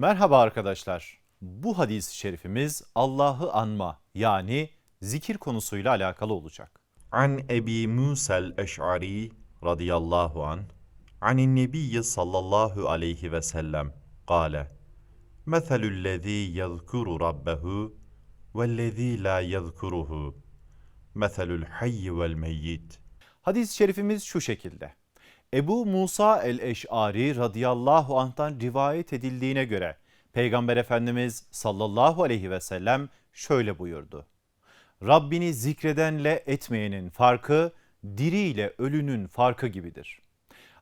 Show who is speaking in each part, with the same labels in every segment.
Speaker 1: Merhaba arkadaşlar. Bu hadis-i şerifimiz Allah'ı anma yani zikir konusuyla alakalı olacak.
Speaker 2: An Ebi Musa'l Eş'ari radıyallahu an anin nebiyyi sallallahu aleyhi ve sellem kâle Meselü'l-lezî yezkuru rabbehu vellezî la yezkuruhu meselü'l hayy ve'l meyyit
Speaker 1: Hadis-i şerifimiz şu şekilde. Ebu Musa el-Eş'ari radıyallahu anh'tan rivayet edildiğine göre Peygamber Efendimiz sallallahu aleyhi ve sellem şöyle buyurdu. Rabbini zikredenle etmeyenin farkı diri ile ölünün farkı gibidir.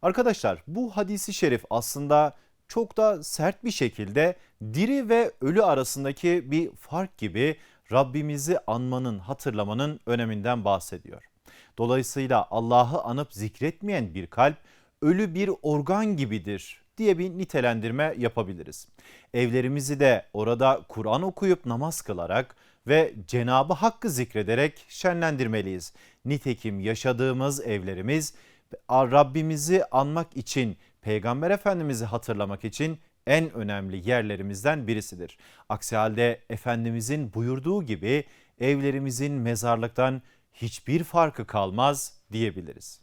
Speaker 1: Arkadaşlar bu hadisi şerif aslında çok da sert bir şekilde diri ve ölü arasındaki bir fark gibi Rabbimizi anmanın, hatırlamanın öneminden bahsediyor. Dolayısıyla Allah'ı anıp zikretmeyen bir kalp ölü bir organ gibidir diye bir nitelendirme yapabiliriz. Evlerimizi de orada Kur'an okuyup namaz kılarak ve Cenabı Hakk'ı zikrederek şenlendirmeliyiz. Nitekim yaşadığımız evlerimiz Rabbimizi anmak için, Peygamber Efendimiz'i hatırlamak için en önemli yerlerimizden birisidir. Aksi halde Efendimizin buyurduğu gibi evlerimizin mezarlıktan hiçbir farkı kalmaz diyebiliriz.